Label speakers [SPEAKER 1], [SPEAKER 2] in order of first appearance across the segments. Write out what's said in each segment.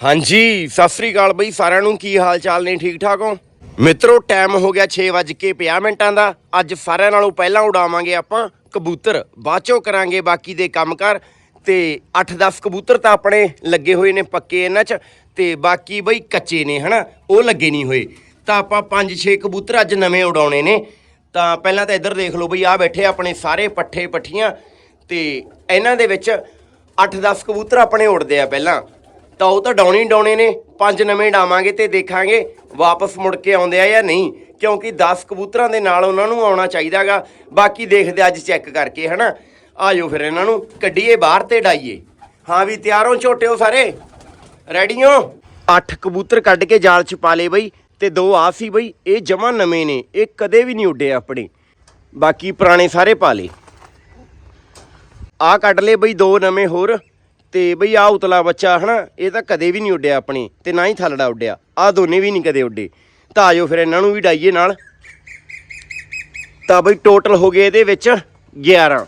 [SPEAKER 1] ਹਾਂਜੀ, ਸਤਿ ਸ੍ਰੀ ਅਕਾਲ ਬਈ, ਸਾਰਿਆਂ ਨੂੰ ਕੀ ਹਾਲ ਚਾਲ ਨੇ? ਠੀਕ ਠਾਕ ਹੋ? ਮਿੱਤਰੋ ਟਾਈਮ ਹੋ ਗਿਆ 6:50 ਮਿੰਟਾਂ ਦਾ। ਅੱਜ ਸਾਰਿਆਂ ਨਾਲੋਂ ਪਹਿਲਾਂ ਉਡਾਵਾਂਗੇ ਆਪਾਂ ਕਬੂਤਰ। ਬਾਅਦ ਚੋਂ ਕਰਾਂਗੇ ਬਾਕੀ ਦੇ ਕੰਮਕਾਰ। ਤੇ 8-10 ਕਬੂਤਰ ਤਾਂ ਆਪਣੇ ਲੱਗੇ ਹੋਏ ਨੇ ਪੱਕੇ ਇਹਨਾਂ 'ਚ। ਤੇ ਬਾਕੀ ਬਈ ਕੱਚੇ ਨੇ, ਹਨਾ? ਉਹ ਲੱਗੇ ਨਹੀਂ ਹੋਏ। ਤਾਂ ਆਪਾਂ 5-6 ਕਬੂਤਰ ਅੱਜ ਨਵੇਂ ਉਡਾਉਣੇ ਨੇ। ਤਾਂ ਪਹਿਲਾਂ ਤਾਂ ਇੱਧਰ ਦੇਖ ਲਓ ਬਈ ਆ ਬੈਠੇ ਆਪਣੇ ਸਾਰੇ ਪੱਠੇ ਪੱਠੀਆਂ ਤੇ ਇਹਨਾਂ ਦੇ ਵਿੱਚ 8-10 ਕਬੂਤਰ ਆਪਣੇ ਉੜਦੇ ਆ ਪਹਿਲਾਂ। ਤਾਂ ਉਹ ਤਾਂ ਡਾਉਣੀ ਡਾਉਣੇ ਨੇ। ਪੰਜ ਨਵੇਂ ਡਾਵਾਂਗੇ ਤੇ ਦੇਖਾਂਗੇ ਵਾਪਸ ਮੁੜ ਕੇ ਆਉਂਦੇ ਆ ਜਾਂ ਨਹੀਂ। ਕਿਉਂਕਿ 10 ਕਬੂਤਰਾਂ ਦੇ ਨਾਲ ਉਹਨਾਂ ਨੂੰ ਆਉਣਾ ਚਾਹੀਦਾਗਾ। ਬਾਕੀ ਦੇਖਦੇ ਅੱਜ ਚੈੱਕ ਕਰਕੇ, ਹਨਾ। ਆਜੋ ਫਿਰ ਇਹਨਾਂ ਨੂੰ ਕੱਢੀਏ, ਬਾਹਰ ਤੇ ਡਾਈਏ ਹਾਂ ਵੀ ਤਿਆਰੋਂ ਝੋਟਿਓ ਸਾਰੇ? ਰੈਡੀਓ ਹੋ? 8 ਕਬੂਤਰ ਕੱਢ ਕੇ ਜਾਲ ਚ ਪਾ ਲਏ ਬਈ, ਤੇ ਦੋ ਆ ਸੀ ਬਈ। ਇਹ ਜਮਾ ਨਵੇਂ ਨੇ, ਇਹ ਕਦੇ ਵੀ ਨਹੀਂ ਉੱਡੇ ਆਪਣੇ। ਬਾਕੀ ਪੁਰਾਣੇ ਸਾਰੇ ਪਾ ਲਏ। ਆ ਕੱਢ ਲਏ ਬਈ ਦੋ ਨਵੇਂ ਹੋਰ। ਤੇ ਬਈ ਆ ਉਤਲਾ ਬੱਚਾ ਹਨਾ, ਇਹ ਤਾਂ ਕਦੇ ਵੀ ਨਹੀਂ ਉੱਡਿਆ ਆਪਣੇ, ਤੇ ਨਾ ਹੀ ਥੱਲੜਾ ਉੱਡਿਆ। ਆ ਦੋਨੇ ਵੀ ਨਹੀਂ ਕਦੇ ਉੱਡੇ। ਤਾਂ ਆਜੋ ਫਿਰ ਇਹਨਾਂ ਨੂੰ ਵੀ ਡਾਈਏ ਨਾਲ। ਤਾਂ ਬਈ ਟੋਟਲ ਹੋ ਗਏ ਇਹਦੇ ਵਿੱਚ 11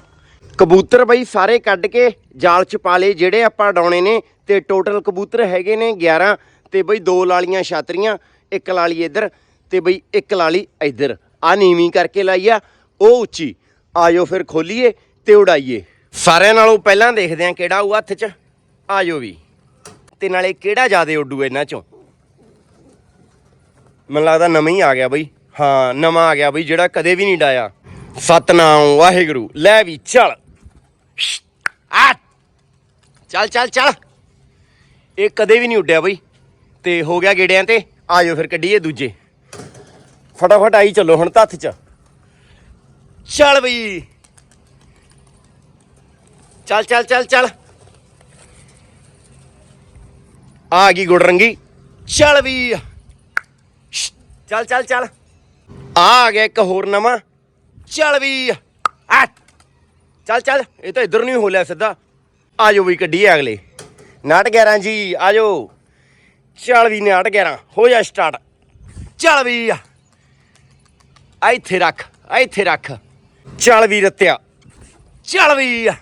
[SPEAKER 1] ਕਬੂਤਰ ਬਈ ਸਾਰੇ ਕੱਢ ਕੇ ਜਾਲ ਚ ਪਾ ਲਏ, ਜਿਹੜੇ ਆਪਾਂ ਡਾਉਣੇ ਨੇ, ਤੇ ਟੋਟਲ ਕਬੂਤਰ ਹੈਗੇ ਨੇ 11 ਤੇ ਬਈ ਦੋ ਲਾਲੀਆਂ ਛਾਤਰੀਆਂ, ਇੱਕ ਲਾਲੀ ਇੱਧਰ, ਤੇ ਬਈ ਇੱਕ ਲਾਲੀ ਇੱਧਰ। ਆ ਨੀਵੀਂ ਕਰਕੇ ਲਾਈ ਆ, ਉਹ ਉੱਚੀ। ਆਜੋ ਫਿਰ ਖੋਲੀਏ ਤੇ ਉਡਾਈਏ। ਸਾਰਿਆਂ ਨਾਲੋਂ ਪਹਿਲਾਂ ਦੇਖਦੇ ਆ ਕਿਹੜਾ ਉਹ ਹੱਥ 'ਚ। ਆਜੋ ਵੀ। ਤੇ ਨਾਲੇ ਕਿਹੜਾ ਜ਼ਿਆਦੇ ਉੱਡੂ ਇਹਨਾਂ 'ਚੋਂ? ਮੈਨੂੰ ਲੱਗਦਾ ਨਵਾਂ ਹੀ ਆ ਗਿਆ ਬਈ। ਹਾਂ, ਨਵਾਂ ਆ ਗਿਆ ਬਈ, ਜਿਹੜਾ ਕਦੇ ਵੀ ਨਹੀਂ ਡਾਇਆ। ਸਤਨਾਮ, ਵਾਹਿਗੁਰੂ, ਲੈ ਵੀ, ਚੱਲ। ਆ। ਚੱਲ ਚੱਲ ਚੱਲ। ਇਹ ਕਦੇ ਵੀ ਨਹੀਂ ਉੱਡਿਆ ਬਈ। ਤੇ ਹੋ ਗਿਆ ਗੇੜਿਆਂ ਤੇ। ਆਜੋ ਫਿਰ ਕੱਢੀਏ ਦੂਜੇ। ਫਟਾਫਟ ਆਈ ਚੱਲੋ ਹੁਣ ਤੱਥ ਹੱਥ 'ਚ। ਚੱਲ ਬਈ। ਚੱਲ ਚੱਲ ਚੱਲ ਚੱਲ। ਆ ਗਈ ਗੁੜ ਰੰਗੀ ਚੱਲ ਵੀ। ਚੱਲ ਚੱਲ ਚੱਲ। ਆ ਗਿਆ ਇੱਕ ਹੋਰ ਨਵਾਂ। ਚੱਲ ਵੀ। ਆ। ਚੱਲ ਚੱਲ। ਇਹ ਤਾਂ ਇਧਰ ਨਹੀਂ ਹੋ ਲਿਆ ਸਿੱਧਾ। ਆ ਜਾਓ ਵੀ ਕੱਢੀ ਅਗਲੇ। ਨਾਟ 11 ਜੀ, ਆ ਜਾਓ। ਚੱਲ ਵੀ ਨਾਟ 11 ਹੋ ਜਾ ਸਟਾਰਟ। ਚੱਲ ਵੀ। ਆ ਇੱਥੇ ਰੱਖ, ਆ ਇੱਥੇ ਰੱਖ। ਚੱਲ ਵੀ ਰੱਤਿਆ। ਚੱਲ ਵੀ। ਆ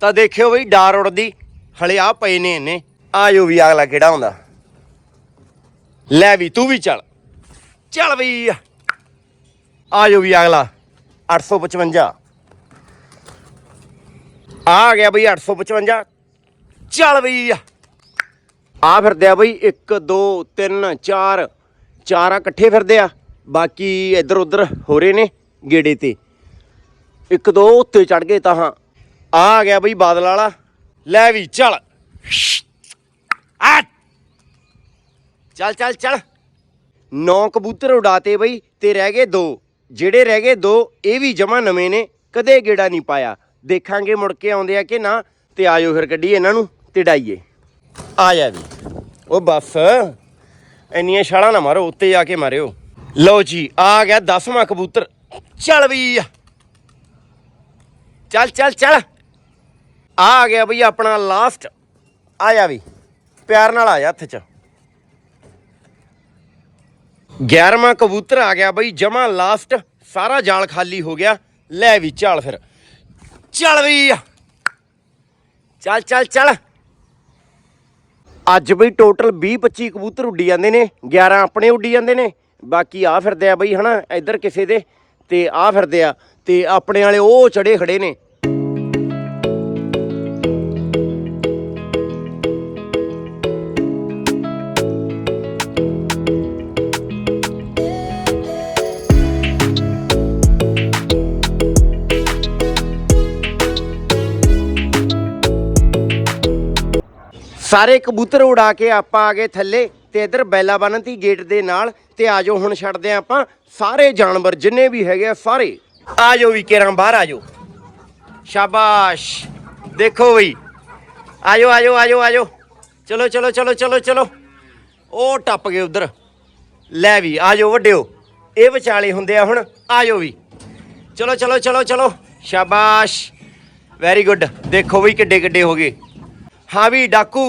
[SPEAKER 1] ਤਾਂ ਦੇਖਿਓ ਬਈ, ਡਾਰ ਉੜਦੀ ਹਲੇ ਆ ਪਏ ਨੇ ਇਹਨੇ। ਆਜੋ ਵੀ ਅਗਲਾ ਕਿਹੜਾ ਹੁੰਦਾ ਲੈ ਵੀ ਤੂੰ ਵੀ ਚੱਲ। ਚੱਲ ਬਈ। ਆਜੋ ਵੀ ਅਗਲਾ। 855 ਆ ਗਿਆ ਬਈ 855 ਚੱਲ ਬਈ। ਆ ਫਿਰਦੇ ਆ ਬਈ। 1 2 3 4 ਚਾਰ ਇਕੱਠੇ ਫਿਰਦੇ ਆ। ਬਾਕੀ ਇੱਧਰ ਉੱਧਰ ਹੋ ਰਹੇ ਨੇ ਗੇੜੇ ਤੇ। ਇੱਕ, ਦੋ ਉੱਤੇ ਚੜ ਗਏ ਤਾਂ ਹਾਂ। ਆ ਗਿਆ ਬਈ ਬਾਦਲ ਵਾਲਾ। ਲੈ ਵੀ, ਚੱਲ। ਆ ਚੱਲ ਚੱਲ ਚੱਲ। ਨੌ ਕਬੂਤਰ ਉਡਾਤੇ ਬਈ, ਤੇ ਰਹਿ ਗਏ ਦੋ। ਜਿਹੜੇ ਰਹਿ ਗਏ ਦੋ, ਇਹ ਵੀ ਜਮਾ ਨਵੇਂ ਨੇ, ਕਦੇ ਗੇੜਾ ਨਹੀਂ ਪਾਇਆ। ਦੇਖਾਂਗੇ ਮੁੜ ਕੇ ਆਉਂਦੇ ਆ ਕਿ ਨਾ, ਤੇ ਆਜੋ ਫਿਰ ਕੱਢੀਏ ਇਹਨਾਂ ਨੂੰ, ਤੇ ਡਾਈਏ। ਆ ਜਾ ਵੀ। ਉਹ ਬਸ, ਇੰਨੀਆਂ ਛਾਲਾਂ ਨਾ ਮਾਰੋ, ਉੱਤੇ ਜਾ ਕੇ ਮਾਰਿਓ। ਲਓ ਜੀ, ਆ ਗਿਆ 10ਵਾਂ ਕਬੂਤਰ। ਚੱਲ ਵੀ। ਚੱਲ ਚੱਲ ਚੱਲ। ਆ ਆ ਗਿਆ ਬਈ ਆਪਣਾ ਲਾਸਟ ਆ ਜਾ ਵੀ, ਪਿਆਰ ਨਾਲ ਆ ਜਾ ਹੱਥ 'ਚ। 11ਵਾਂ ਕਬੂਤਰ ਆ ਗਿਆ ਬਈ, ਜਮਾ ਲਾਸਟ ਸਾਰਾ ਜਾਲ ਖਾਲੀ ਹੋ ਗਿਆ। ਲੈ ਵੀ ਚੱਲ ਫਿਰ। ਚੱਲ ਵੀ ਚੱਲ ਚੱਲ ਚੱਲ। ਅੱਜ ਬਈ ਟੋਟਲ 20 25 ਕਬੂਤਰ ਉੱਡੀ ਜਾਂਦੇ ਨੇ 11 ਆਪਣੇ ਉੱਡੀ ਜਾਂਦੇ ਨੇ। ਬਾਕੀ ਆ ਫਿਰਦੇ ਆ ਬਈ, ਹਨਾ, ਇੱਧਰ ਕਿਸੇ ਦੇ ਤੇ ਆ ਫਿਰਦੇ ਆ। ਤੇ ਆਪਣੇ ਵਾਲੇ ਉਹ ਚੜੇ ਖੜੇ ਨੇ। ਸਾਰੇ ਕਬੂਤਰ ਉਡਾ ਕੇ ਆਪਾਂ ਆ ਗਏ ਥੱਲੇ ਤੇ ਇਧਰ ਬੈਲਾ ਬੰਨਤੀ ਗੇਟ ਦੇ ਨਾਲ ਤੇ ਆਜੋ ਹੁਣ ਛੱਡਦੇ ਆਂ ਆਪਾਂ ਸਾਰੇ ਜਾਨਵਰ ਜਿੰਨੇ ਵੀ ਹੈਗੇ ਆ ਸਾਰੇ। ਆਜੋ ਵੀ ਕੇਰਾਂ ਬਾਹਰ ਆਜੋ ਸ਼ਾਬਾਸ਼। ਦੇਖੋ ਬਈ। ਆਜੋ ਆਜੋ ਆਜੋ ਆਜੋ ਚਲੋ ਚਲੋ ਚਲੋ ਚਲੋ ਚਲੋ। ਉਹ ਟੱਪ ਗਏ ਉਧਰ। ਲੈ ਵੀ ਆਜੋ ਵੱਡਿਓ। ਇਹ ਵਿਚਾਲੇ ਹੁੰਦੇ ਆ ਹੁਣ। ਆਜੋ ਵੀ। ਚਲੋ ਚਲੋ ਚਲੋ ਚਲੋ। ਸ਼ਾਬਾਸ਼। ਵੈਰੀ ਗੁੱਡ ਦੇਖੋ ਵੀ ਕਿੱਡੇ ਕਿੱਡੇ ਹੋ ਗਏ। ਹਾਂ ਵੀ ਡਾਕੂ।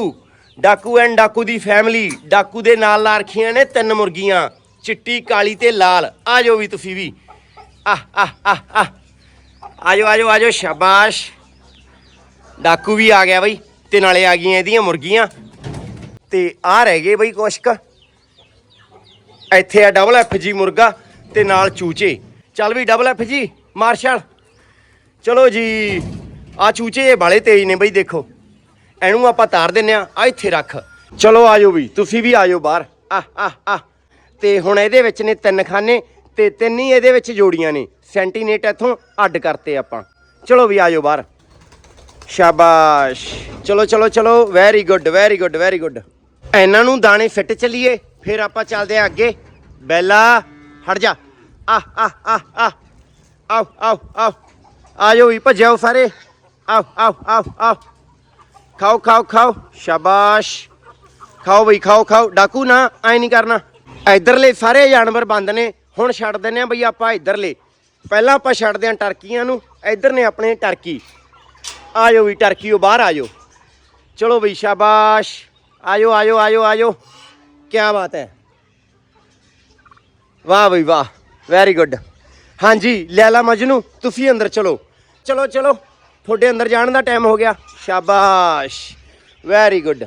[SPEAKER 1] ਡਾਕੂ ਐਂਡ ਡਾਕੂ ਦੀ ਫੈਮਿਲੀ। ਡਾਕੂ ਦੇ ਨਾਲ ਲਾ ਰੱਖੀਆਂ ਨੇ ਤਿੰਨ ਮੁਰਗੀਆਂ, ਚਿੱਟੀ, ਕਾਲੀ ਤੇ ਲਾਲ। ਆ ਜਾਓ ਵੀ ਤੁਸੀਂ ਵੀ। ਆ ਆ ਆ ਆ ਆਜੋ ਆਜੋ ਆਜੋ ਸ਼ਾਬਾਸ਼। ਡਾਕੂ ਵੀ ਆ ਗਿਆ ਬਈ, ਤੇ ਨਾਲੇ ਆ ਗਈਆਂ ਇਹਦੀਆਂ ਮੁਰਗੀਆਂ। ਤੇ ਆ ਰਹਿ ਗਏ ਬਈ ਕੁਛ ਕੁ ਇੱਥੇ ਆ ਡਬਲ ਐਫ ਜੀ ਮੁਰਗਾ ਤੇ ਨਾਲ ਚੂਚੇ। ਚੱਲ ਵੀ ਡਬਲ ਐਫ ਜੀ ਮਾਰਸ਼ਲ। ਚਲੋ ਜੀ ਆ ਚੂਚੇ ਇਹ ਬਾਲੇ ਤੇਜ਼ ਨੇ ਬਈ, ਦੇਖੋ। ਇਹਨੂੰ ਆਪਾਂ ਤਾਰ ਦਿੰਨੇ ਆ ਆ ਇੱਥੇ ਰੱਖ। ਚਲੋ ਆਜੋ ਵੀ, ਤੁਸੀਂ ਵੀ ਆਜੋ ਬਾਹਰ। ਆ ਆ ਆ ਤੇ ਹੁਣ ਇਹਦੇ ਵਿੱਚ ਨੇ ਤਿੰਨ ਖਾਨੇ ਤੇ ਤਿੰਨ ਹੀ ਇਹਦੇ ਵਿੱਚ ਜੋੜੀਆਂ ਨੇ। ਸੈਂਟੀਨੇਟ ਇੱਥੋਂ ਅੱਡ ਕਰਤੇ ਆਪਾਂ। ਚਲੋ ਵੀ ਆਜੋ ਬਾਹਰ। ਸ਼ਾਬਾਸ਼। ਚਲੋ ਚਲੋ ਚਲੋ। Very good very good very good ਇਹਨਾਂ ਨੂੰ ਦਾਣੇ ਫਿੱਟ ਚੱਲੀਏ, ਫਿਰ ਆਪਾਂ ਚੱਲਦੇ ਆ ਅੱਗੇ। ਬੈਲਾ, ਹਟ ਜਾ। ਆ ਆ ਆ ਆ ਆਓ ਆਓ ਆਓ। ਆਜੋ ਵੀ ਭੱਜਿਓ ਸਾਰੇ। ਆਓ ਆਓ ਆਓ ਆਓ। ਖਾਓ ਖਾਓ ਖਾਓ। ਸ਼ਾਬਾਸ਼। ਖਾਓ ਬਈ, ਖਾਓ ਖਾਓ। ਡਾਕੂ ਨਾ ਐ ਨਹੀਂ ਕਰਨਾ। ਇਧਰਲੇ ਸਾਰੇ ਜਾਨਵਰ ਬੰਦ ਨੇ। ਹੁਣ ਛੱਡ ਦਿੰਨੇ ਆ ਬਈ ਆਪਾਂ ਇਧਰਲੇ। ਪਹਿਲਾਂ ਆਪਾਂ ਛੱਡਦੇ ਆ ਟਰਕੀਆਂ ਨੂੰ। ਇਧਰ ਨੇ ਆਪਣੇ ਟਰਕੀ। ਆਜੋ ਵੀ ਟਰਕੀਓ ਬਾਹਰ ਆਜੋ ਚਲੋ ਬਈ, ਸ਼ਾਬਾਸ਼। ਆਜੋ ਆਜੋ ਆਜੋ ਆਜੋ ਕੀ ਬਾਤ ਹੈ। ਵਾਹ ਬਈ, ਵਾਹ। ਵੈਰੀ ਗੁੱਡ ਹਾਂਜੀ ਲੈਲਾ ਮਜਨੂ। ਤੁਸੀਂ ਅੰਦਰ ਚਲੋ। ਚਲੋ ਚਲੋ। ਤੁਹਾਡੇ ਅੰਦਰ ਜਾਣ ਦਾ ਟਾਈਮ ਹੋ ਗਿਆ। ਸ਼ਾਬਾਸ਼। ਵੈਰੀ ਗੁੱਡ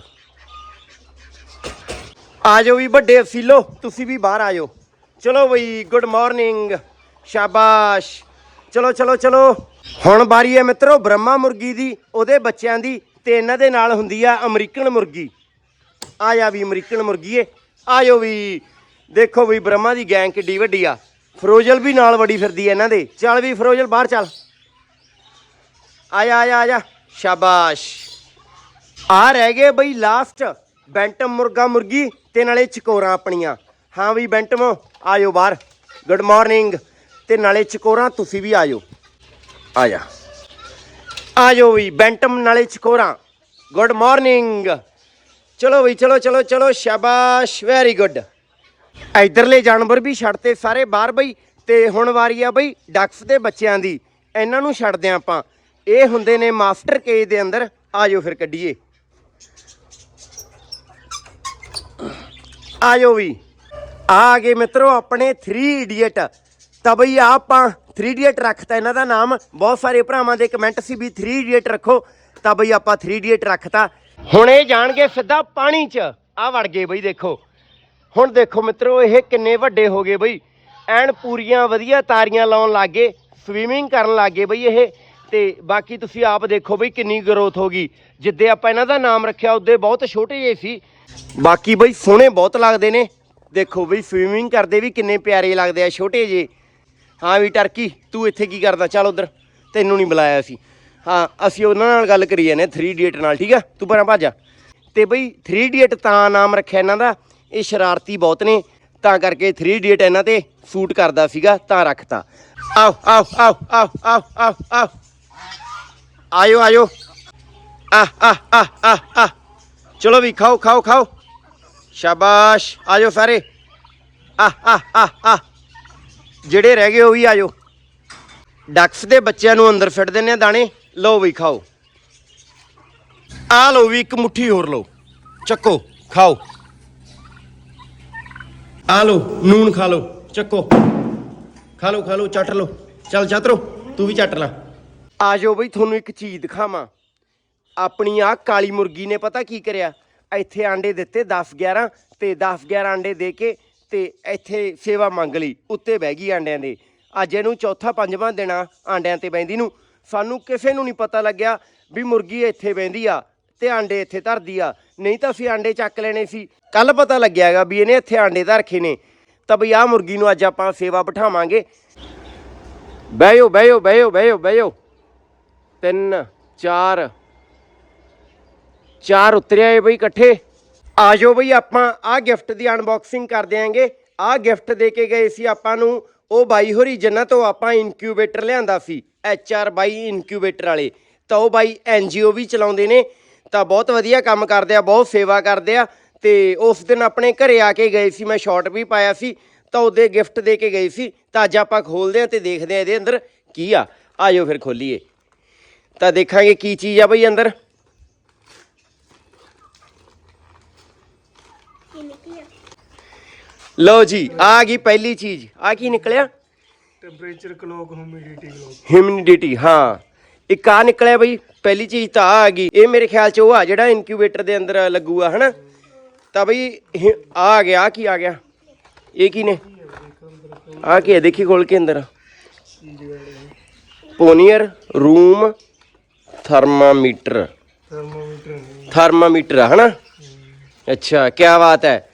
[SPEAKER 1] ਆ ਜਾਓ ਵੀ ਵੱਡੇ ਅਸੀਲੋ ਤੁਸੀਂ ਵੀ ਬਾਹਰ ਆ ਆਜੋ ਚਲੋ ਬਈ ਗੁੱਡ ਮਾਰਨਿੰਗ ਸ਼ਾਬਾਸ਼। ਚਲੋ ਚਲੋ ਚਲੋ। ਹੁਣ ਬਾਰੀ ਹੈ ਮਿੱਤਰੋ, ਬ੍ਰਹਮਾ ਮੁਰਗੀ ਦੀ, ਉਹਦੇ ਬੱਚਿਆਂ ਦੀ, ਤੇ ਇਹਨਾਂ ਦੇ ਨਾਲ ਹੁੰਦੀ ਆ ਅਮਰੀਕਨ ਮੁਰਗੀ। ਆ ਜਾ ਵੀ ਅਮਰੀਕਨ ਮੁਰਗੀ ਆ ਜਾਓ ਵੀ। ਦੇਖੋ ਵੀ ਬ੍ਰਹਮਾ ਦੀ ਗੈਂਗ ਕਿੱਡੀ ਵੱਡੀ ਆ। ਫਰੋਜ਼ਲ ਵੀ ਨਾਲ ਵੜੀ ਫਿਰਦੀ ਐ ਇਹਨਾਂ ਦੇ। ਚੱਲ ਵੀ ਫਰੋਜ਼ਲ, ਬਾਹਰ ਚੱਲ। ਆ ਜਾ ਆ ਜਾ ਸ਼ਾਬਾਸ਼। ਆ ਰਹਿ ਗਏ ਬਈ ਲਾਸਟ ਬੈਂਟਮ ਮੁਰਗਾ ਮੁਰਗੀ ਤੇ ਨਾਲੇ ਚਕੋਰਾਂ ਆਪਣੀਆਂ। ਹਾਂ ਵੀ ਬੈਂਟਮ ਆਜੋ ਬਾਹਰ। ਗੁੱਡ ਮਾਰਨਿੰਗ ਤੇ ਨਾਲੇ ਚਕੋਰਾਂ ਤੁਸੀਂ ਵੀ ਆਜੋ ਆ ਜਾ ਆਜੋ ਵੀ ਬੈਂਟਮ, ਨਾਲੇ ਚਕੋਰਾਂ। ਗੁੱਡ ਮਾਰਨਿੰਗ ਚਲੋ ਬਈ, ਚਲੋ ਚਲੋ ਚਲੋ, ਸ਼ਾਬਾਸ਼। ਵੈਰੀ ਗੁੱਡ ਇਧਰਲੇ ਜਾਨਵਰ ਵੀ ਛੱਡਤੇ ਸਾਰੇ ਬਾਹਰ ਬਈ। ਤੇ ਹੁਣ ਵਾਰੀ ਆ ਬਈ ਡਕਸ ਦੇ ਬੱਚਿਆਂ ਦੀ। ਇਹਨਾਂ ਨੂੰ ਛੱਡਦੇ ਹਾਂ ਆਪਾਂ। ਇਹ ਹੁੰਦੇ ਨੇ ਮਾਸਟਰ ਕੇਜ ਦੇ ਅੰਦਰ। ਆਜੋ ਫਿਰ ਕੱਢੀਏ। ਆਜੋ ਵੀ। ਆ ਗਏ ਮਿੱਤਰੋ ਆਪਣੇ 3 ਇਡੀਅਟ ਤਾਂ ਬਈ ਆਪਾਂ 3 ਇਡੀਅਟ ਰੱਖਤਾ, ਇਹਨਾਂ ਦਾ ਨਾਮ। ਬਹੁਤ ਸਾਰੇ ਭਰਾਵਾਂ ਦੇ ਕਮੈਂਟ ਸੀ ਵੀ 3 ਇਡੀਅਟ ਰੱਖੋ। ਤਾਂ ਬਈ ਆਪਾਂ 3 ਇਡੀਅਟ ਰੱਖਤਾ। ਹੁਣ ਇਹ ਜਾਣਗੇ ਸਿੱਧਾ ਪਾਣੀ 'ਚ। ਆ ਵੜ ਗਏ ਬਈ ਦੇਖੋ। ਹੁਣ ਦੇਖੋ ਮਿੱਤਰੋ, ਇਹ ਕਿੰਨੇ ਵੱਡੇ ਹੋ ਗਏ ਬਈ। ਐਨ ਪੂਰੀਆਂ ਵਧੀਆ ਤਾਰੀਆਂ ਲਾਉਣ ਲੱਗੇ ਸਵੀਮਿੰਗ ਕਰਨ ਲੱਗੇ ਬਈ ਇਹ। ਤੇ ਬਾਕੀ ਤੁਸੀਂ ਆਪ ਦੇਖੋ ਬਈ ਕਿੰਨੀ ਗਰੋਥ ਹੋ ਗਈ। ਜਿੱਦੇ ਆਪਾਂ ਇਹਨਾਂ ਦਾ ਨਾਮ ਰੱਖਿਆ, ਉਹਦੇ ਬਹੁਤ ਛੋਟੇ ਜਿਹੇ ਸੀ। ਬਾਕੀ ਬਈ ਸੋਹਣੇ ਬਹੁਤ ਲੱਗਦੇ ਨੇ। ਦੇਖੋ ਬਈ ਸਵੀਮਿੰਗ ਕਰਦੇ ਵੀ ਕਿੰਨੇ ਪਿਆਰੇ ਲੱਗਦੇ ਆ, ਛੋਟੇ ਜਿਹੇ। ਹਾਂ ਵੀ ਟਰਕੀ, ਤੂੰ ਇੱਥੇ ਕੀ ਕਰਦਾ? ਚੱਲ ਉਧਰ। ਤੈਨੂੰ ਨਹੀਂ ਬੁਲਾਇਆ ਸੀ ਹਾਂ, ਅਸੀਂ ਉਹਨਾਂ ਨਾਲ ਗੱਲ ਕਰੀ ਜਾਂਦੇ 3 ਇਡੀਅਟ ਨਾਲ, ਠੀਕ ਆ? ਤੂੰ ਪਰਾਂ ਭਾਜਾ ਜਾ। ਤੇ ਬਈ 3 ਇਡੀਅਟ ਤਾਂ ਨਾਮ ਰੱਖਿਆ ਇਹਨਾਂ ਦਾ। ਇਹ ਸ਼ਰਾਰਤੀ ਬਹੁਤ ਨੇ। ਤਾਂ ਕਰਕੇ 3 ਇਡੀਅਟ ਇਹਨਾਂ ਤੇ ਸੂਟ ਕਰਦਾ ਸੀਗਾ, ਤਾਂ ਰੱਖਤਾ। ਆਓ ਆਓ ਆਓ ਆਓ ਆਓ ਆਓ ਆਓ। ਆਇਓ ਆਇਓ। ਆ ਆ ਆ ਆ ਚਲੋ ਵੀ, ਖਾਓ ਖਾਓ ਖਾਓ। ਸ਼ਾਬਾਸ਼। ਆਜੋ ਸਾਰੇ। ਆ ਆ ਆ ਆ ਜਿਹੜੇ ਰਹਿ ਗਏ, ਉਹ ਵੀ ਆਜੋ ਡਕਸ ਦੇ ਬੱਚਿਆਂ ਨੂੰ ਅੰਦਰ ਫਿੱਟ ਦਿੰਨੇ ਆ ਦਾਣੇ। ਲਓ ਵੀ, ਖਾਓ। ਆ ਲਓ ਵੀ, ਇੱਕ ਮੁੱਠੀ ਹੋਰ ਲਓ। ਚੱਕੋ, ਖਾਓ। ਆ ਲਓ, ਨੂਨ ਖਾ ਲਓ। ਚੱਕੋ। ਖਾ ਲਓ ਖਾ ਲਓ, ਚੱਟ ਲਓ। ਚੱਲ ਚਾਤਰੋ ਤੂੰ ਵੀ ਚੱਟ ਲੈ। ਆ ਜਾਓ ਬਈ, ਤੁਹਾਨੂੰ ਇੱਕ ਚੀਜ਼ ਦਿਖਾਵਾਂ। ਆਪਣੀ ਆ ਕਾਲੀ ਮੁਰਗੀ ਨੇ ਪਤਾ ਕੀ ਕਰਿਆ? ਇੱਥੇ ਆਂਡੇ ਦਿੱਤੇ 10 11 ਤੇ 10 11 ਆਂਡੇ ਦੇ ਕੇ ਤੇ ਇੱਥੇ ਸੇਵਾ ਮੰਗ ਲਈ। ਉੱਤੇ ਬਹਿ ਗਈ ਆਂਡਿਆਂ ਦੇ। ਅੱਜ ਇਹਨੂੰ ਚੌਥਾ ਪੰਜਵਾਂ ਦਿਨਾ ਆਂਡਿਆਂ ਤੇ ਬੈੰਦੀ ਨੂੰ। ਸਾਨੂੰ ਕਿਸੇ ਨੂੰ ਨਹੀਂ ਪਤਾ ਲੱਗਿਆ ਵੀ ਮੁਰਗੀ ਇੱਥੇ ਬੈੰਦੀ ਆ ਤੇ ਆਂਡੇ ਇੱਥੇ ਧਰਦੀ ਆ। ਨਹੀਂ ਤਾਂ ਅਸੀਂ ਆਂਡੇ ਚੱਕ ਲੈਣੇ ਸੀ। ਕੱਲ ਪਤਾ ਲੱਗਿਆ ਲੱਗਿਆਗਾ ਵੀ ਇਹਨੇ ਇੱਥੇ ਆਂਡੇ ਧਰਖੇ ਨੇ। ਤਾਂ ਬਈ ਆ ਮੁਰਗੀ ਨੂੰ ਅੱਜ ਆਪਾਂ ਸੇਵਾ ਬਿਠਾਵਾਂਗੇ। ਬਹਿਓ ਬਹਿਓ ਬਹਿਓ ਬਹਿਓ ਬਹਿਓ। ਤਿੰਨ, ਚਾਰ। ਚਾਰ ਉਤਰਿਆ ਏ ਬਈ ਇਕੱਠੇ। ਆਜੋ ਬਈ ਆਪਾਂ ਆ ਗਿਫਟ ਦੀ ਅਨਬਾਕਸਿੰਗ ਕਰ ਦਿਆਂਗੇ ਆ ਗਿਫਟ ਦੇ ਕੇ ਗਏ ਸੀ ਆਪਾਂ ਨੂੰ। ਉਹ ਬਾਈ ਹੋਰੀ ਜਿਨ੍ਹਾਂ ਤੋਂ ਆਪਾਂ ਇਨਕਿਊਬੇਟਰ ਲਿਆਂਦਾ ਸੀ। ਐਚ ਆਰ ਬਾਈ ਇਨਕਿਊਬੇਟਰ ਵਾਲੇ। ਤਾਂ ਉਹ ਬਾਈ ਐੱਨ ਜੀ ਓ ਵੀ ਚਲਾਉਂਦੇ ਨੇ। ਤਾਂ ਬਹੁਤ ਵਧੀਆ ਕੰਮ ਕਰਦੇ ਆ, ਬਹੁਤ ਸੇਵਾ ਕਰਦੇ ਆ। ਤੇ ਉਸ ਦਿਨ ਆਪਣੇ ਘਰੇ ਆ ਕੇ ਗਏ ਸੀ। ਮੈਂ ਸ਼ਾਰਟ ਵੀ ਪਾਇਆ ਸੀ। ਤਾਂ ਉਹਦੇ ਗਿਫਟ ਦੇ ਕੇ ਗਏ ਸੀ। ਤਾਂ ਅੱਜ ਆਪਾਂ ਖੋਲਦੇ ਆ ਤੇ ਦੇਖਦੇ ਆ ਇਹਦੇ ਅੰਦਰ ਕੀ ਆ। ਆਜੋ ਫਿਰ ਖੋਲੀਏ। ਤਾਂ ਦੇਖਾਂਗੇ ਕੀ ਚੀਜ਼ ਆ ਬਈ ਅੰਦਰ। ਲਓ ਜੀ ਆ ਗਈ ਪਹਿਲੀ ਚੀਜ਼। ਆ ਕੀ ਨਿਕਲਿਆ?
[SPEAKER 2] Temperature clock humidity clock
[SPEAKER 1] humidity ਹਾਂ। ਇੱਕ ਆ ਨਿਕਲਿਆ ਬਈ ਪਹਿਲੀ ਚੀਜ਼ ਤਾਂ ਆ ਆ ਗਈ। ਇਹ ਮੇਰੇ ਖਿਆਲ ਚ ਉਹ ਆ ਜਿਹੜਾ ਇਨਕਿਊਬੇਟਰ ਦੇ ਅੰਦਰ ਲੱਗੂਗਾ ਹਨਾ? ਤਾਂ ਬਈ ਆ ਆ ਗਿਆ ਆਹ ਕੀ ਆ ਗਿਆ? ਇਹ ਕੀ ਨੇ? ਆ ਕੀ ਹੈ? ਦੇਖੀ ਖੋਲ ਕੇ ਅੰਦਰ। ਪੋਨੀਅਰ ਰੂਮ ਥਰਮਾਮੀਟਰ। ਥਰਮਾਮੀਟਰ ਆ, ਹਨਾ? ਅੱਛਾ ਕੀ ਬਾਤ ਹੈ।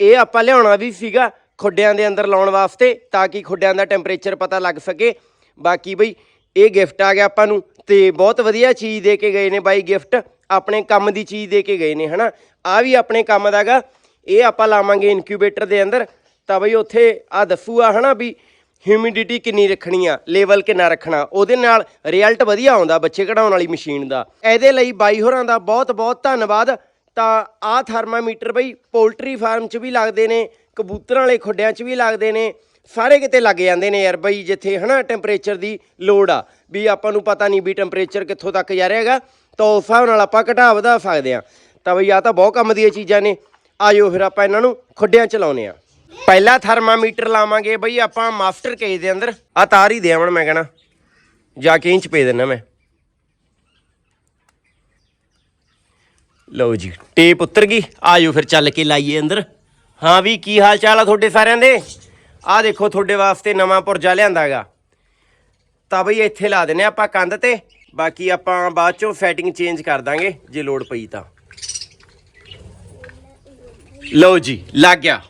[SPEAKER 1] ਇਹ ਆਪਾਂ ਲਿਆਉਣਾ ਵੀ ਸੀਗਾ ਖੁੱਡਿਆਂ ਦੇ ਅੰਦਰ ਲਾਉਣ ਵਾਸਤੇ ਤਾਂ ਕਿ ਖੁੱਡਿਆਂ ਦਾ ਟੈਂਪਰੇਚਰ ਪਤਾ ਲੱਗ ਸਕੇ। ਬਾਕੀ ਬਈ ਇਹ ਗਿਫਟ ਆ ਗਿਆ ਆਪਾਂ ਨੂੰ ਤੇ ਬਹੁਤ ਵਧੀਆ ਚੀਜ਼ ਦੇ ਕੇ ਗਏ ਨੇ ਬਾਈ ਗਿਫਟ ਆਪਣੇ ਕੰਮ ਦੀ ਚੀਜ਼ ਦੇ ਕੇ ਗਏ ਨੇ ਹਨਾ? ਆ ਵੀ ਆਪਣੇ ਕੰਮ ਦਾਗਾ। ਇਹ ਆਪਾਂ ਲਾਵਾਂਗੇ ਇਨਕਿਊਬੇਟਰ ਦੇ ਅੰਦਰ। ਤਾਂ ਬਈ ਉੱਥੇ ਆ ਦੱਸੂਗਾ ਹਨਾ ਵੀ ਹਿਊਮਿਡਿਟੀ ਕਿੰਨੀ ਰੱਖਣੀ ਆ ਲੈਵਲ ਕਿੰਨਾ ਰੱਖਣਾ, ਉਹਦੇ ਨਾਲ ਰਿਜ਼ਲਟ ਵਧੀਆ ਆਉਂਦਾ ਬੱਚੇ ਕਢਾਉਣ ਵਾਲੀ ਮਸ਼ੀਨ ਦਾ। ਇਹਦੇ ਲਈ ਬਾਈ ਹੋਰਾਂ ਦਾ ਬਹੁਤ ਬਹੁਤ ਧੰਨਵਾਦ। ਤਾਂ ਆਹ ਥਰਮਾਮੀਟਰ ਬਈ ਪੋਲਟਰੀ ਫਾਰਮ 'ਚ ਵੀ ਲੱਗਦੇ ਨੇ, ਕਬੂਤਰਾਂ ਵਾਲੇ ਖੁੱਡਿਆਂ 'ਚ ਵੀ ਲੱਗਦੇ ਨੇ, ਸਾਰੇ ਕਿਤੇ ਲੱਗ ਜਾਂਦੇ ਨੇ ਯਾਰ ਬਈ, ਜਿੱਥੇ ਹਨਾ ਟੈਂਪਰੇਚਰ ਦੀ ਲੋੜ ਆ। ਵੀ ਆਪਾਂ ਨੂੰ ਪਤਾ ਨਹੀਂ ਵੀ ਟੈਂਪਰੇਚਰ ਕਿੱਥੋਂ ਤੱਕ ਜਾ ਰਿਹਾ ਹੈਗਾ, ਤਾਂ ਉਸ ਹਿਸਾਬ ਨਾਲ ਆਪਾਂ ਘਟਾ ਵਧਾ ਸਕਦੇ ਆ ਤਾਂ ਬਈ ਆ ਤਾਂ ਬਹੁਤ ਕੰਮ ਦੀਆਂ ਚੀਜ਼ਾਂ ਨੇ। ਆਜੋ ਫਿਰ ਆਪਾਂ ਇਹਨਾਂ ਨੂੰ ਖੁੱਡਿਆਂ 'ਚ ਲਾਉਨੇ ਆ ਪਹਿਲਾ ਥਰਮਾਮੀਟਰ ਲਾਵਾਂਗੇ ਬਈ, ਆਪਾਂ ਮਾਸਟਰ ਕੇਜ ਦੇ ਅੰਦਰ। ਆ ਤਾਰ ਹੀ ਦੇ ਆਵਣ ਮੈਂ ਕਹਣਾ। ਜਾ ਕੇ ਇੰਚ ਪੇ ਦੇਣਾ ਮੈਂ। ਲਓ ਜੀ, ਟੇਪ ਉਤਰ ਗਈ। ਆਜੋ ਫਿਰ ਚੱਲ ਕੇ ਲਾਈਏ ਅੰਦਰ। ਹਾਂ ਵੀ, ਕੀ ਹਾਲ ਚਾਲ ਆ ਤੁਹਾਡੇ ਸਾਰਿਆਂ ਦੇ? ਆ ਦੇਖੋ, ਤੁਹਾਡੇ ਵਾਸਤੇ ਨਵਾਂ ਪੁਰਜਾ ਲਿਆਂਦਾਗਾ ਤਾਂ ਬਈ, ਇੱਥੇ ਲਾ ਦਿੰਨੇ ਆਪਾਂ ਕੰਧ ਤੇ। ਬਾਕੀ ਆਪਾਂ ਬਾਅਦ ਚੋਂ ਸੈਟਿੰਗ ਚੇਂਜ ਕਰ ਦਾਂਗੇ, ਜੇ ਲੋੜ ਪਈ ਤਾਂ। ਲਓ ਜੀ, ਲੱਗ ਗਿਆ।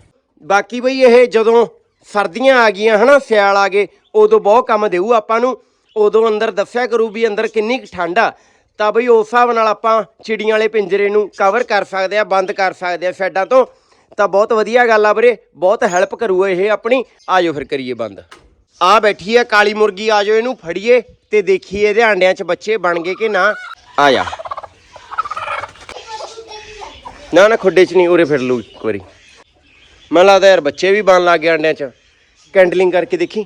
[SPEAKER 1] ਬਾਕੀ ਬਈ ਇਹ ਜਦੋਂ ਸਰਦੀਆਂ ਆ ਗਈਆਂ, ਹਨਾ, ਸਿਆਲ ਆ ਗਏ, ਉਦੋਂ ਬਹੁਤ ਕੰਮ ਦੇਊ ਆਪਾਂ ਨੂੰ। ਉਦੋਂ ਅੰਦਰ ਦੱਸਿਆ ਕਰੂ ਵੀ ਅੰਦਰ ਕਿੰਨੀ ਕੁ ਠੰਡ ਆ। ਤਾਂ ਬਈ ਉਸ ਹਿਸਾਬ ਨਾਲ ਆਪਾਂ ਚਿੜੀਆਂ ਵਾਲੇ ਪਿੰਜਰੇ ਨੂੰ ਕਵਰ ਕਰ ਸਕਦੇ ਆ, ਬੰਦ ਕਰ ਸਕਦੇ ਆ ਸ਼ੈਡਾਂ ਤੋਂ। ਤਾਂ ਬਹੁਤ ਵਧੀਆ ਗੱਲ ਆ ਵੀਰੇ, ਬਹੁਤ ਹੈਲਪ ਕਰੂ ਇਹ ਆਪਣੀ। ਆਜੋ ਫਿਰ ਕਰੀਏ ਬੰਦ। ਆ ਬੈਠੀ ਆ ਕਾਲੀ ਮੁਰਗੀ, ਆਜੋ ਇਹਨੂੰ ਫੜੀਏ ਤੇ ਦੇਖੀਏ ਇਹਦੇ ਆਂਡਿਆਂ 'ਚ ਬੱਚੇ ਬਣ ਗਏ ਕਿ ਨਾ। ਆ ਜਾ। ਨਾ ਨਾ, ਖੁੱਡੇ 'ਚ ਨਹੀਂ, ਉਰੇ ਫਿਰ ਲੂ ਇੱਕ ਵਾਰੀ। ਮੈਨੂੰ ਲੱਗਦਾ ਯਾਰ ਬੱਚੇ ਵੀ ਬਣ ਲੱਗ ਗਏ ਅੰਡਿਆਂ 'ਚ। ਕੈਂਡਲਿੰਗ ਕਰਕੇ ਦੇਖੀ।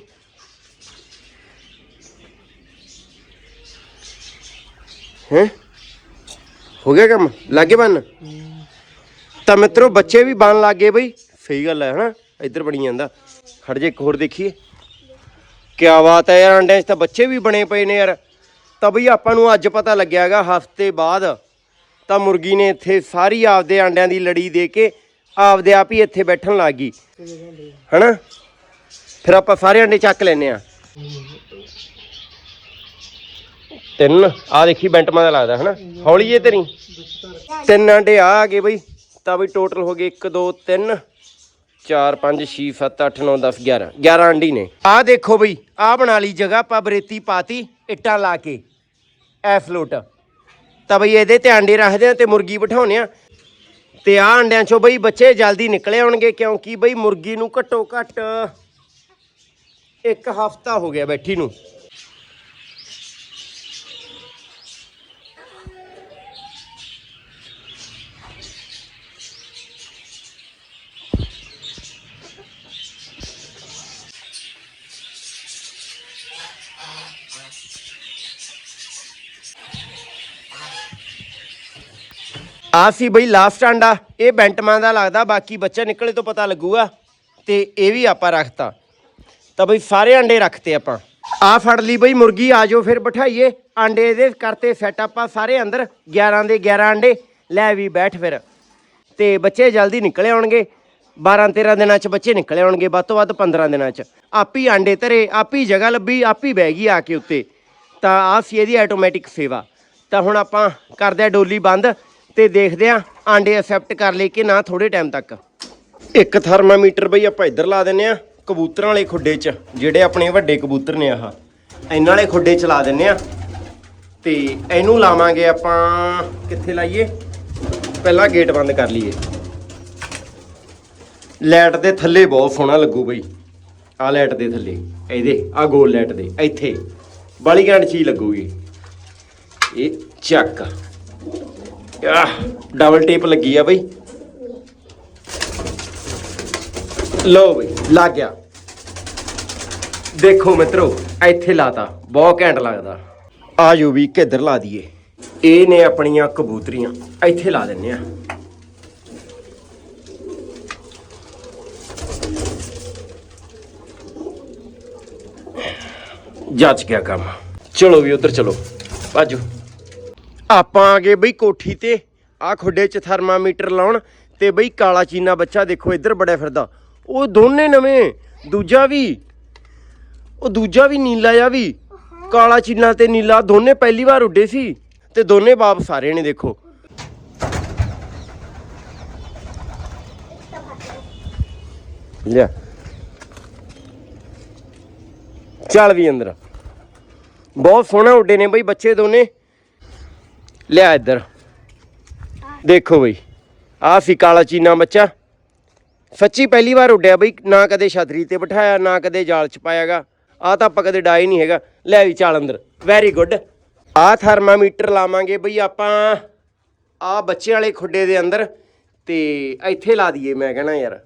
[SPEAKER 1] ਹੈ? ਹੋ ਗਿਆ ਕੰਮ? ਲੱਗੇ ਬਣ ਤਾਂ ਮਿੱਤਰੋ, ਬੱਚੇ ਵੀ ਬਣ ਲੱਗ ਗਏ ਬਈ। ਸਹੀ ਗੱਲ ਹੈ, ਹਨਾ? ਇੱਧਰ ਬਣੀ ਜਾਂਦਾ। ਖੜ ਜੇ, ਇੱਕ ਹੋਰ ਦੇਖੀਏ। ਕਿਆ ਬਾਤ ਹੈ ਯਾਰ, ਅੰਡਿਆਂ 'ਚ ਤਾਂ ਬੱਚੇ ਵੀ ਬਣੇ ਪਏ ਨੇ ਯਾਰ। ਤਾਂ ਬਈ ਆਪਾਂ ਨੂੰ ਅੱਜ ਪਤਾ ਲੱਗਿਆਗਾ ਹਫ਼ਤੇ ਬਾਅਦ ਤਾਂ ਮੁਰਗੀ ਨੇ ਇੱਥੇ ਸਾਰੀ ਆਪਦੇ ਆਂਡਿਆਂ ਦੀ ਲੜੀ ਦੇ ਕੇ ਆਪਦੇ ਆਪ ਹੀ ਇੱਥੇ ਬੈਠਣ ਲੱਗ ਗਈ। ਹਨਾ? ਫਿਰ ਆਪਾਂ ਸਾਰੇ ਅੰਡੇ ਚੱਕ ਲੈਨੇ ਆ ਤਿੰਨ। ਆ ਦੇਖੀ, ਬੈਂਟਮਾਂ ਦਾ ਲੱਗਦਾ, ਹਨਾ? ਹੌਲੀ ਜੇ ਤੇਰੀ। ਤਿੰਨ ਅੰਡੇ ਆ ਆ ਗਏ ਬਈ। ਤਾਂ ਬਈ ਟੋਟਲ ਹੋ ਗਏ 1 2 3 4 5 6 7 8 9 10 11 11 ਅੰਡੀ ਨੇ। ਆ ਦੇਖੋ ਬਈ ਆ ਬਣਾ ਲਈ ਜਗ੍ਹਾ, ਆਪਾਂ ਬਰੇਤੀ ਪਾਤੀ, ਇੱਟਾਂ ਲਾ ਕੇ। ਐ ਫਲੋਟ ਤਾਂ ਬਈ ਇਹਦੇ ਤੇ ਆਂਡੇ ਰੱਖਦੇ ਆ ਤੇ ਮੁਰਗੀ ਬਿਠਾਉਨੇ ਆ ਤੇ ਆ ਅੰਡਿਆਂ ਚੋਂ ਬਈ ਬੱਚੇ ਜਲਦੀ ਨਿਕਲੇ ਆਉਣਗੇ, ਕਿਉਂਕਿ ਬਈ ਮੁਰਗੀ ਨੂੰ ਘੱਟੋ ਘੱਟ ਇੱਕ ਹਫਤਾ ਹੋ ਗਿਆ ਬੈਠੀ ਨੂੰ। ਆ ਸੀ ਬਈ ਲਾਸਟ ਆਂਡਾ ਇਹ ਬੈਂਟਮਾਂ ਦਾ ਲੱਗਦਾ, ਬਾਕੀ ਬੱਚਾ ਨਿਕਲੇ ਤੋਂ ਪਤਾ ਲੱਗੂਗਾ। ਤੇ ਇਹ ਵੀ ਆਪਾਂ ਰੱਖਤਾ। ਤਾਂ ਬਈ ਸਾਰੇ ਆਂਡੇ ਰੱਖਤੇ ਆਪਾਂ। ਆ ਫੜ ਲਈ ਬਈ ਮੁਰਗੀ, ਆ ਜਾਓ ਫਿਰ ਬਿਠਾਈਏ। ਆਂਡੇ ਇਹਦੇ ਕਰਤੇ ਸੈਟ ਆਪਾਂ ਸਾਰੇ ਅੰਦਰ। 11 ਦੇ 11 ਆਂਡੇ ਲੈ ਵੀ ਬੈਠ ਫਿਰ। ਤੇ ਬੱਚੇ ਜਲਦੀ ਨਿਕਲੇ ਆਉਣਗੇ। 12 13 ਦਿਨਾਂ ਚ ਬੱਚੇ ਨਿਕਲੇ ਆਉਣਗੇ, ਵੱਧ ਤੋਂ ਵੱਧ 15 ਦਿਨਾਂ ਚ। ਆਪੀ ਆਂਡੇ ਧਰੇ, ਆਪੀ ਜਗ੍ਹਾ ਲੱਭੀ, ਆਪੀ ਬਹਿ ਗਈ ਆ ਕੇ ਉੱਤੇ। ਤਾਂ ਆ ਸੀ ਇਹਦੀ ਆਟੋਮੈਟਿਕ ਸੇਵਾ। ਤਾਂ ਹੁਣ ਆਪਾਂ ਕਰਦੇ ਆ ਡੋਲੀ ਬੰਦ। ਤੇ ਦੇਖਦੇ ਆ ਆਂਡੇ ਐਕਸੈਪਟ ਕਰ ਲਏ ਕਿ ਨਾ ਥੋੜੇ ਟਾਈਮ ਤੱਕ। ਇੱਕ ਥਰਮਾਮੀਟਰ ਬਈ ਆਪਾਂ ਇੱਧਰ ਲਾ ਦਿੰਨੇ ਆ, ਕਬੂਤਰਾਂ ਵਾਲੇ ਖੁੱਡੇ 'ਚ, ਜਿਹੜੇ ਆਪਣੇ ਵੱਡੇ ਕਬੂਤਰ ਨੇ ਆਹ। ਇਹਨਾਂ ਵਾਲੇ ਖੁੱਡੇ 'ਚ ਲਾ ਦਿੰਨੇ ਆ। ਤੇ ਇਹਨੂੰ ਲਾਵਾਂਗੇ ਆਪਾਂ, ਕਿੱਥੇ ਲਾਈਏ? ਪਹਿਲਾਂ ਗੇਟ ਬੰਦ ਕਰ ਲਈਏ। ਲਾਈਟ ਦੇ ਥੱਲੇ ਬਹੁਤ ਸੋਹਣਾ ਲੱਗੂ ਬਈ। ਆ ਲਾਈਟ ਦੇ ਥੱਲੇ ਇਹਦੇ ਆ ਗੋਲ ਲਾਈਟ ਦੇ, ਇੱਥੇ। ਬਾਲੀ ਘੈਂਟ ਚੀਜ਼ ਲੱਗੂਗੀ। ਇਹ ਚੱਕ। ਡਬਲ ਟੇਪ ਲੱਗੀ ਆ ਬਈ। ਲੋ ਬਈ, ਲੱਗ ਗਿਆ। ਦੇਖੋ ਮਿੱਤਰੋ, ਇੱਥੇ ਲਾਤਾ, ਬਹੁਤ ਘੈਂਟ ਲੱਗਦਾ। ਆ ਜੋ ਵੀ ਕਿੱਧਰ ਲਾ ਦਈਏ। ਇਹ ਨੇ ਆਪਣੀਆਂ ਕਬੂਤਰੀਆਂ, ਇੱਥੇ ਲਾ ਦਿੰਨੇ ਆ। ਜੱਜ ਗਿਆ ਕੰਮ। ਚਲੋ ਵੀ ਉਧਰ ਚਲੋ ਭਾਜੋ ਆਪਾਂ ਆ ਗਏ ਬਈ ਕੋਠੀ ਤੇ। ਆ ਖੁੱਡੇ 'ਚ ਥਰਮਾਮੀਟਰ ਲਾਉਣ ਤੇ ਬਈ ਕਾਲਾ ਚੀਨਾ ਬੱਚਾ ਦੇਖੋ, ਇੱਧਰ ਬੜਿਆ ਫਿਰਦਾ। ਉਹ ਦੋਨੇ ਨਵੇਂ, ਦੂਜਾ ਵੀ, ਉਹ ਦੂਜਾ ਵੀ ਨੀਲਾ ਆ ਵੀ। ਕਾਲਾ ਚੀਨਾ ਤੇ ਨੀਲਾ, ਦੋਨੇ ਪਹਿਲੀ ਵਾਰ ਉੱਡੇ ਸੀ ਤੇ ਦੋਨੇ ਬਾਪ ਸਾਰੇ ਨੇ, ਦੇਖੋ। ਲਿਆ। ਚੱਲ ਵੀ ਅੰਦਰ। ਬਹੁਤ ਸੋਹਣਾ ਉੱਡੇ ਨੇ ਬਈ ਬੱਚੇ ਦੋਨੇ। ਲਿਆ ਇੱਧਰ। ਦੇਖੋ ਬਈ, ਆਹ ਸੀ ਕਾਲਾ ਚੀਨਾ ਬੱਚਾ ਸੱਚੀ ਪਹਿਲੀ ਵਾਰ ਉੱਡਿਆ ਬਈ, ਨਾ ਕਦੇ ਛਤਰੀ ਤੇ ਬਿਠਾਇਆ, ਨਾ ਕਦੇ ਜਾਲ ਚ ਪਾਇਆਗਾ। ਆ ਤਾਂ ਆਪਾਂ ਕਦੇ ਡਾਈ ਨਹੀਂ ਹੈਗਾ। ਲੈ ਵੀ ਚਾਲ ਅੰਦਰ। ਵੈਰੀ ਗੁੱਡ ਆ ਥਰਮਾਮੀਟਰ ਲਾਵਾਂਗੇ ਬਈ ਆਪਾਂ। ਆ ਬੱਚੇ ਵਾਲੇ ਖੁੱਡੇ ਦੇ ਅੰਦਰ। ਤੇ ਇੱਥੇ ਲਾ ਦਈਏ, ਮੈਂ ਕਹਿਣਾ ਯਾਰ।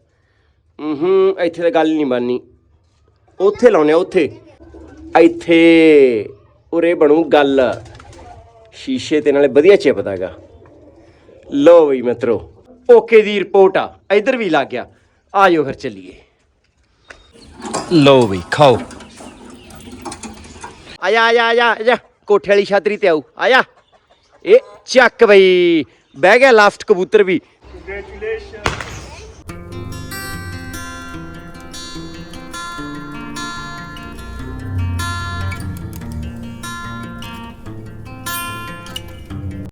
[SPEAKER 1] ਹੂੰ ਇੱਥੇ ਤਾਂ ਗੱਲ ਨਹੀਂ ਬਣਨੀ। ਉੱਥੇ ਲਾਉਨੇ ਆ, ਉੱਥੇ। ਇੱਥੇ। ਉਰੇ ਬਣੂ ਗੱਲ। ਸ਼ੀਸ਼ੇ ਤੇ ਨਾਲੇ ਵਧੀਆ ਚਿਪਦਾਗਾ। ਲੋ ਬਈ ਮਿੱਤਰੋ, ਓਕੇ ਦੀ ਰਿਪੋਰਟ ਆ, ਇਧਰ ਵੀ ਲੱਗ ਗਿਆ। ਆ ਜਾਓ ਫਿਰ ਚੱਲੀਏ। ਲਓ ਬਈ, ਖਾਓ। ਆਇਆ ਆਇਆ ਆਇਆ ਆਇਆ ਕੋਠੇ ਵਾਲੀ ਛਾਤਰੀ ਤੇ ਆਉ ਆਇਆ ਇਹ ਚੱਕ ਬਈ, ਬਹਿ ਗਿਆ ਲਾਸਟ ਕਬੂਤਰ ਵੀ।
[SPEAKER 2] Congratulations.